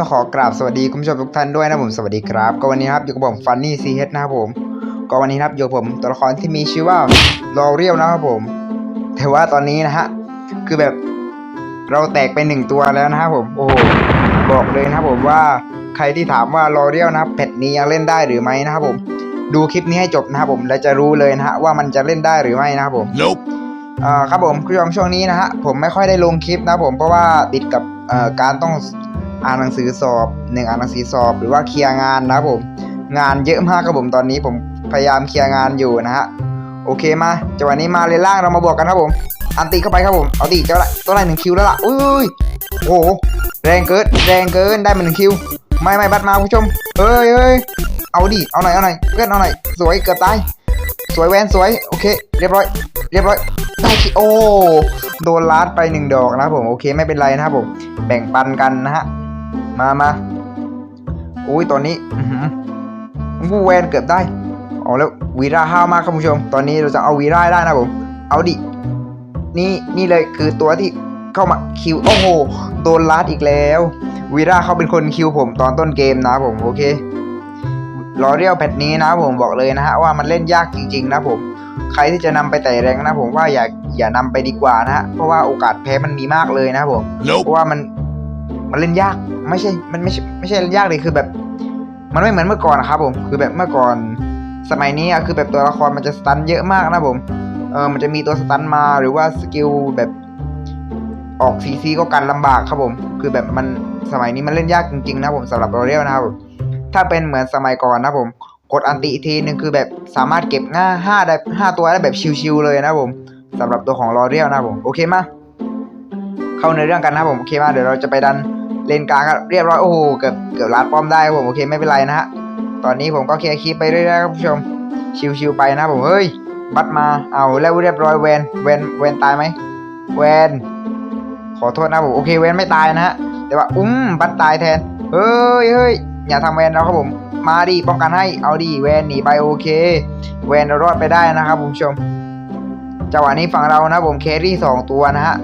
ต้องขอกราบสวัสดีคุณผู้ชมทุกท่านด้วยนะผมสวัสดีครับ ก็วันนี้นะครับอยู่กับผมฟันนี่ซีเฮดนะครับผม ก็วันนี้นะครับอยู่กับผมตัวละครที่มีชื่อว่าลอเรียลนะครับผม แต่ว่าตอนนี้นะฮะคือแบบเราแตกไปหนึ่งตัวแล้วนะครับผมโอ้โหบอกเลยนะครับผมว่าใครที่ถามว่าลอเรียลนะครับแพทนี้ยังเล่นได้หรือไม่นะครับผม ดูคลิปนี้ให้จบนะครับผมแล้วจะรู้เลยนะฮะว่ามันจะเล่นได้หรือไม่นะครับผม Nope. อ่าครับผมคุณผู้ชมช่วงนี้นะฮะผมไม่ค่อยได้ลงคลิปนะผมเพราะว่าติดกับเอ่อการต้อง อ่านหนังสือสอบหนึ่งอ่านหนังสือสอบ หรือว่าเคลียร์งานนะครับผม งานเยอะมากครับผมตอนนี้ผมพยายามเคลียร์งานอยู่นะฮะโอเคมาจังหวะนี้มาเลยล่างเรามาบวกกันครับผม อันตีเข้าไปครับผมเอาตีเจ้าละตัวไหนหนึ่งคิวแล้วล่ะอุ้ยโอ้โหแรงเกินแรงเกินได้มาหนึ่งคิว ไม่ไม่บัดมาคุณผู้ชมเฮ้ยเฮ้ยเอาดิเอาหน่อยเอาหน่อยเพื่อนเอาหน่อยสวยเกือบตายสวยแวนสวยโอเค เรียบร้อย เรียบร้อยได้คิโอโดนลัดไปหนึ่งดอกนะครับผมโอเคไม่เป็นไรนะครับผมแบ่งปันกันนะฮะ มามาอุ้ยตอนนี้อือหือวูแวนเกือบได้เอาแล้ววีราห้าวมากครับคุณผู้ชม ตอนนี้เราจะเอาวีราได้นะครับผม เอาดิ นี่นี่เลยคือตัวที่เข้ามาคิวโอ้โหโดนลัดอีกแล้ววีราเขาเป็นคนคิวผมตอนต้นเกมนะผมโอเครอเรียวแพทนี้นะผมบอกเลยนะฮะว่ามันเล่นยากจริง ๆ นะผม ใครที่จะนำไปไต่แรงนะผมว่าอย่าอย่านำไปดีกว่านะฮะเพราะว่าโอกาสแพ้มันมีมากเลยนะผมเพ Nope. ราะว่ามัน มันเล่นยาก ไม่ใช่ มันไม่ใช่ไม่ใช่เล่นยากเลยคือแบบ มันไม่เหมือนเมื่อก่อนนะครับ ผม คือแบบเมื่อก่อน สมัยนี้อะคือแบบตัวละครมันจะสตันเยอะมากนะผม เออมันจะมีตัวสตันมาหรือว่าสกิลแบบออกซีซีก็กันลำบากครับผม คือแบบมันสมัยนี้มันเล่นยากจริงๆนะผมสำหรับโรเรียลนะครับผมถ้าเป็นเหมือนสมัยก่อนนะผมกดอันติอีทีหนึ่งคือแบบสามารถเก็บง่าห้าได้ห้าตัวได้แบบชิวๆเลยนะผมสำหรับตัวของลอเรียลนะผมโอเคมาเข้าในเรื่องกันนะผมโอเคมาเดี๋ยวเราจะไปดัน เลนกลางกันเรียบร้อยโอ้โหเกือบเกือบลัดป้อมได้ครับผมโอเคไม่เป็นไรนะฮะตอนนี้ผมก็เคลียร์คลิปไปเรื่อยๆครับผู้ชมชิวๆไปนะผมเฮ้ยบัตมาเอาแล้วเรียบร้อยแวนแวนแวนตายไหมแวนขอโทษนะผมโอเคแวนไม่ตายนะฮะแต่ว่าอุ้มบัตตายแทนเฮ้ยเฮ้ยอย่าทำแวนเราครับผมมาดิป้องกันให้เอาดิแวนหนีไปโอเค แวนเรารอดไปได้นะครับคุณผู้ชมจังหวะนี้ฝั่งเรานะผมเครี่สองตัวนะฮะ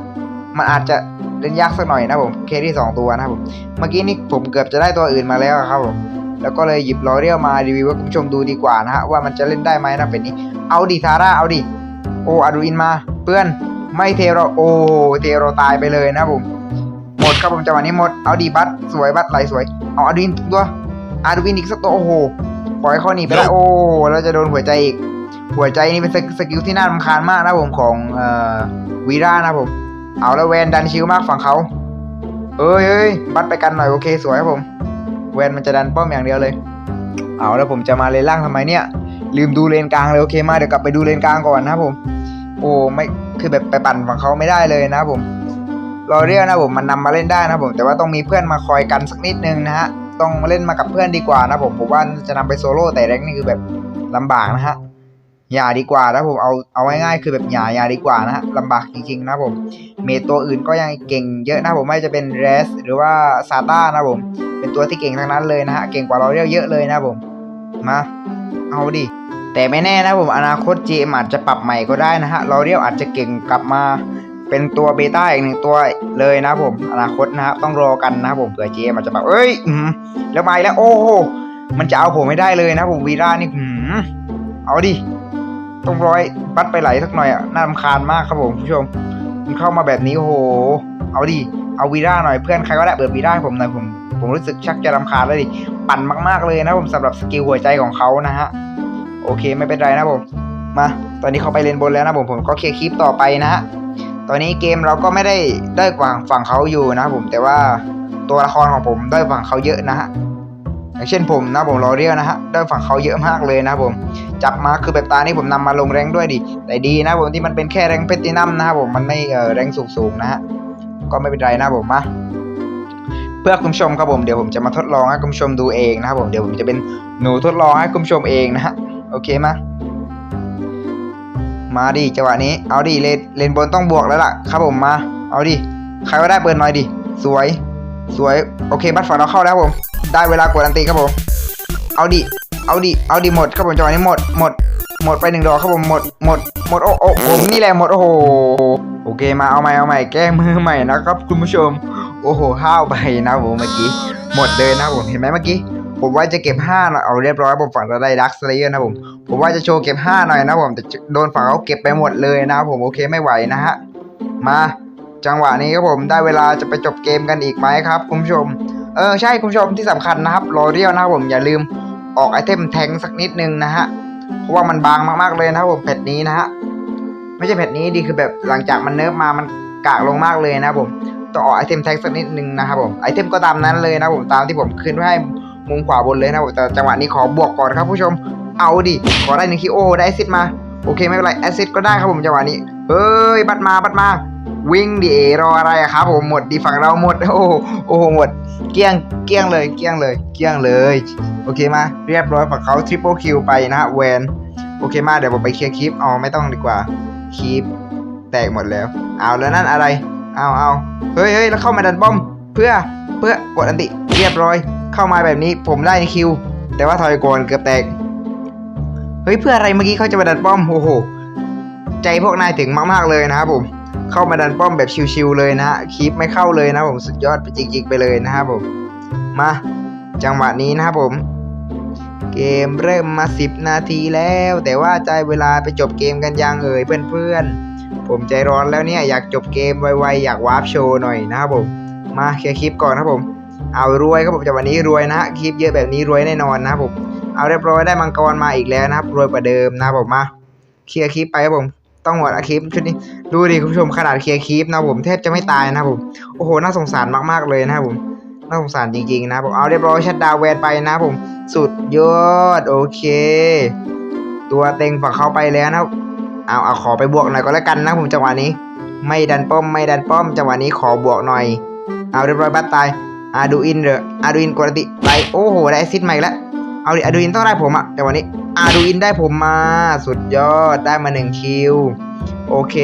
มันอาจจะ เล่นยากสักหน่อยนะผมเครี่สองตัวนะครับผมเมื่อกี้นี่ผมเกือบจะได้ตัวอื่นมาแล้วครับผมแล้วก็เลยหยิบลอเรียลมารีวิวให้คุณผู้ชมดูดีกว่านะฮะว่ามันจะเล่นได้ไหมนะเป็นนี้เอาดิทาร่าเอาดิโออาดูอินมาเพื่อนไม่เทโรโอเทโรตายไปเลยนะผมหมดครับผมจังหวะนี้หมดเอาดิบัตสวยบัตไหลสวยเอาอาดูอินตัวอาร์วินอีกสักตัวโอ้โหปล่อยเขาหนีไปแล้วโอ้โหเราจะโดนหัวใจอีกหัวใจนี่เป็นสกสกิลที่น่ารำคาญมากนะผมของเอ่อวีร่านะผม เอาแล้วแวนดันชิวมากฝั่งเขา เอ้ยเอ้ยบัดไปกันหน่อยโอเคสวยครับผม แวนมันจะดันป้อมอย่างเดียวเลย เอาแล้วผมจะมาเลนล่างทำไมเนี่ย ลืมดูเลนกลางเลยโอเคมาเดี๋ยวกลับไปดูเลนกลางก่อนนะครับผม โอ้ไม่คือแบบไปปั่นฝั่งเขาไม่ได้เลยนะครับผมรอเรียกนะผมมันนำมาเล่นได้นะผม แต่ว่าต้องมีเพื่อนมาคอยกันสักนิดนึงนะฮะต้องเล่นมากับเพื่อนดีกว่านะผมผมว่าจะนำไปโซโล่แต่แรงนี่คือแบบลำบากนะฮะ อย่าดีกว่านะผมเอาเอาง่ายๆคือแบบอย่าอย่าดีกว่านะฮะลำบากจริงๆนะผม เมทตัวอื่นก็ยังเก่งเยอะนะผมไม่ว่าจะเป็นเรสหรือว่าซาต้านะผม เป็นตัวที่เก่งทั้งนั้นเลยนะฮะเก่งกว่าเราเรียกเยอะเลยนะผมมาเอาดิแต่ไม่แน่นะผมอนาคต GM อาจจะปรับใหม่ก็ได้นะฮะเราเรียกอาจจะเก่งกลับมาเป็นตัวเบต้าอีกหนึ่งตัวเลยนะผม อนาคตนะฮะต้องรอกันนะผมเผื่อ GM อาจจะแบบเอ้ยอืมแล้วมาอีกแล้วโอ้โหมันจะเอาผมไม่ได้เลยนะผมวีร่านี่หืมเอาดิ ต้องร้อยบัดไปไหลสักหน่อยอะน่ารำคาญมากครับผมผู้ชม มันเข้ามาแบบนี้โอ้โห เอาดิเอาวีร่าหน่อยเพื่อนใครก็ได้เปิดวีร่าให้ผมหน่อยผมผมรู้สึกชักจะรำคาญแล้วดิปั่นมากๆเลยนะผมสำหรับสกิลหัวใจของเขานะฮะโอเคไม่เป็นไรนะผมมา ตอนนี้เขาไปเลนบนแล้วนะผมผมก็เคลียร์คลิปต่อไปนะฮะตอนนี้เกมเราก็ไม่ได้ได้กว่าฝั่งเขาอยู่นะผมแต่ว่าตัวละครของผมได้ฝั่งเขาเยอะนะฮะ อย่างเช่นผมนะผมรอเรียกนะฮะได้ฝั่งเขาเยอะมากเลยนะผมจับมาคือแบบตานี้ผมนำมาลงแรงด้วยดิแต่ดีนะผมที่มันเป็นแค่แรงเพตินัมนะครับผมมันไม่เออแรงสูงๆนะฮะก็ไม่เป็นไรนะผมมาเพื่อคุณผู้ชมครับผมเดี๋ยวผมจะมาทดลองให้คุณผู้ชมดูเองนะครับผมเดี๋ยวผมจะเป็นหนูทดลองให้คุณผู้ชมเองนะฮะโอเคมามาดิจังหวะนี้เอาดิเลนเลนบนต้องบวกแล้วล่ะครับผมมา เอาดิใครก็ได้เปิดหน่อยดิสวย สวย โอเค บัตรฝั่งเราเข้าแล้วผม ได้เวลากดอันตีครับผม เอาดิ เอาดิ เอาดิหมดครับผมจังหวะนี้หมด หมด หมดไปหนึ่งดอกครับผม หมด หมด หมด โอ้โอ้ผมนี่แหละหมด โอ้โห โอเค มาเอาใหม่ เอาใหม่ แก้มือใหม่นะครับ คุณผู้ชม โอ้โหห้าวไปนะผมเมื่อกี้ หมดเลยนะผม เห็นไหมเมื่อกี้ ผมว่าจะเก็บห้าหน่อยเอาเรียบร้อยผมฝั่งเราได้ดักสเลเยอร์นะผม ผมว่าจะโชว์เก็บห้าหน่อยนะผม แต่โดนฝั่งเขาเก็บไปหมดเลยนะผม โอเค ไม่ไหวนะฮะ มา จังหวะนี้ครับผมได้เวลาจะไปจบเกมกันอีกไหมครับคุณผู้ชม เออใช่คุณผู้ชมที่สำคัญนะครับรอเรียวนะครับผมอย่าลืมออกไอเทมแทงสักนิดนึงนะฮะเพราะว่ามันบางมากๆเลยนะครับผมแพทนี้นะฮะไม่ใช่แพทนี้ดีคือแบบหลังจากมันเนิร์ฟมามันกากลงมากเลยนะครับผมต้องออกไอเทมแทงสักนิดนึงนะครับผมไอเทมก็ตามนั้นเลยนะครับผมตามที่ผมขึ้นไว้ให้มุมขวาบนเลยนะครับผมแต่จังหวะนี้ขอบวกก่อนครับผู้ชมเอาดิขอได้หนึ่งคิโอได้แอซิดมาโอเคไม่เป็นไรแอซิดก็ได้ครับผมจังหวะนี้เฮ้ยบัดมาบัดมา วิ่งดิเอรออะไรครับผมหมดดีฝั่งเราหมดโอ้โหโอ้โหหมดเกี้ยงเกี้ยงเลยเกี้ยงเลยเกี้ยงเลย โอเคมาเรียบร้อยฝั่งเขาทริปเปิลคิวไปนะฮะแวนโอเคมาเดี๋ยวผมไปเคลียร์คลิปเอ๋อไม่ต้องดีกว่าคลิปแตกหมดแล้วเอาแล้วนั่นอะไรเอาเอาเฮ้ยเฮ้ยแล้วเข้ามาดันป้อมเพื่อเพื่อกดอันติเรียบร้อย เข้ามาแบบนี้ผมได้ในคิว แต่ว่าถอยก่อนเกือบแตกเฮ้ยเพื่ออะไรเมื่อกี้เขาจะมาดันป้อมโอ้โหใจพวกนายถึงมากๆเลยนะครับผม เข้ามาดันป้อมแบบชิวๆเลยนะฮะคลิปไม่เข้าเลยนะผมสุดยอดไปจริง ๆ ไปเลยนะครับผม มาจังหวะนี้นะครับผม เกมเริ่มมา 10 นาทีแล้ว แต่ว่าใจเวลาไปจบเกมกันยังเอ่ยเพื่อนๆ ผมใจร้อนแล้วเนี่ยอยากจบเกมไวๆอยากวาร์ปโชว์หน่อยนะครับผมมาเคลียร์คลิปก่อนนะครับผม เอารวยครับผมจังหวะนี้รวยนะฮะคลิปเยอะแบบนี้รวยแน่นอนนะครับผมเอาเรียบร้อยได้มังกรมาอีกแล้วนะครับรวยกว่าเดิมนะครับผมมาเคลียร์คลิปไปครับผม ต้องหมดอะคลิปชุดนี้ดูดิคุณผู้ชมขนาดเคลียร์คลิปนะผมแทบจะไม่ตายนะผมโอ้โหน่าสงสารมากๆเลยนะครับผมน่าสงสารจริงๆนะผมเอาเรียบร้อยชัดดาวแวนไปนะผมสุดยอดโอเค ตัวเต็งฝั่งเข้าไปแล้วนะเอาเอาขอไปบวกหน่อยก็แล้วกันนะผมจังหวะนี้ ไม่ดันป้อมไม่ดันป้อมจังหวะนี้ขอบวกหน่อย เอาเรียบร้อยบัตตายอาดูอินเดออาดูอินกดติไปโอ้โหได้แอซิดใหม่แล้ว เอาดิอาดูอินต้องได้ผมอะจังหวะนี้อาดูอินได้ผมมา สุดยอดได้มาหนึ่งคิว โอเค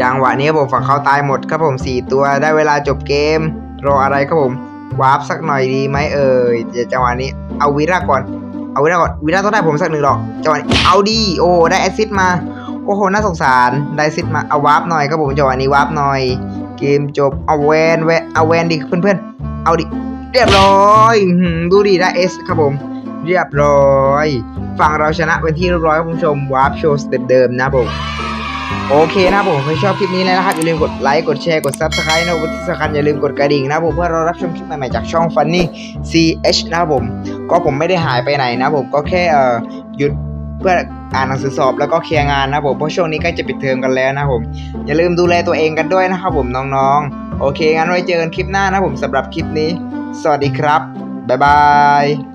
จังหวะนี้ผมฝั่งเขาตายหมดครับผมสี่ตัวได้เวลาจบเกม รออะไรครับผมวาร์ปสักหน่อยดีไหมเอ่ยเดี๋ยวจังหวะนี้เอาวีร่าก่อนเอาวีร่าก่อนวีร่าต้องได้ผมสักหนึ่งดอกจังหวะนี้เอาดีโอ้ได้แอซซิดมาโอ้โหน่าสงสารได้แอซซิดมาเอาวาร์ปหน่อยครับผมจังหวะนี้วาร์ปหน่อย เกมจบเอาแวนแวนเอาแวนดิเพื่อนๆเอาดิ เรียบร้อยดูดิได้เอสครับผม เรียบร้อยฝั่งเราชนะเป็นที่เรียบร้อยครับคุณผู้ชมวาร์ปโชว์สเต็ปเดิมนะผมโอเคนะผมใครชอบคลิปนี้นะครับ อย่าลืมกดไลค์ กดแชร์ กด Subscribe นะครับที่สำคัญอย่าลืมกดกระดิ่งนะผมเพื่อเรารับชมคลิปใหม่ๆจากช่อง Funny CH นะผม ก็ผมไม่ได้หายไปไหนนะผมก็แค่เอ่อหยุดเพื่ออ่านหนังสือสอบแล้วก็เคลียร์งานนะผมเพราะช่วงนี้ใกล้จะปิดเทอมกันแล้วนะผม อย่าลืมดูแลตัวเองกันด้วยนะครับผมน้องๆ โอเคงั้นไว้เจอกันคลิปหน้านะผมสำหรับคลิปนี้ สวัสดีครับ บ๊ายบาย